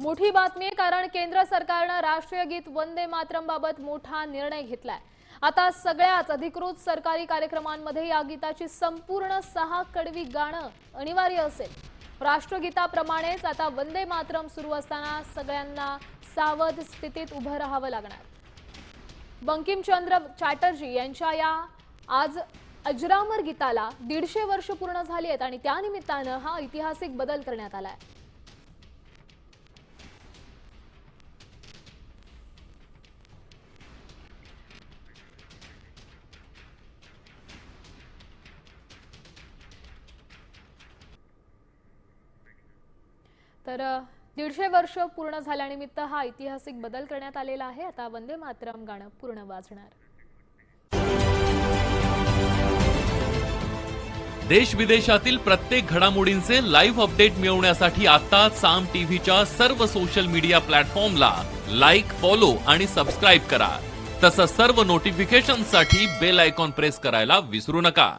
मोठी बातमी आहे कारण केंद्र सरकारनं राष्ट्रीय गीत वंदे मातरम बाबत मोठा निर्णय घेतलाय. आता सगळ्याच अधिकृत सरकारी कार्यक्रमांमध्ये या गीताची संपूर्ण सहा कडवी गाणं अनिवार्य असेल. राष्ट्रगीताप्रमाणेच आता वंदे मातरम सुरू असताना सगळ्यांना सावध स्थितीत उभं राहावं लागणार. बंकिमचंद्र चॅटर्जी यांच्या या आज अजरामर गीताला दीडशे वर्ष पूर्ण झाली आहेत आणि त्यानिमित्तानं हा ऐतिहासिक बदल करण्यात आलाय. तर दीडशे वर्ष पूर्ण झाल्यानिमित्त हा ऐतिहासिक बदल करण्यात आलेला आहे. आता वंदे मातरम गाणं पूर्ण वाजणार. देश विदेशातील प्रत्येक घडामोडींचे लाईव्ह अपडेट मिळवण्यासाठी आता साम टीव्हीच्या सर्व सोशल मीडिया प्लॅटफॉर्मला लाईक फॉलो आणि सबस्क्राईब करा. तसंच सर्व नोटिफिकेशनसाठी बेल आयकॉन प्रेस करायला विसरू नका.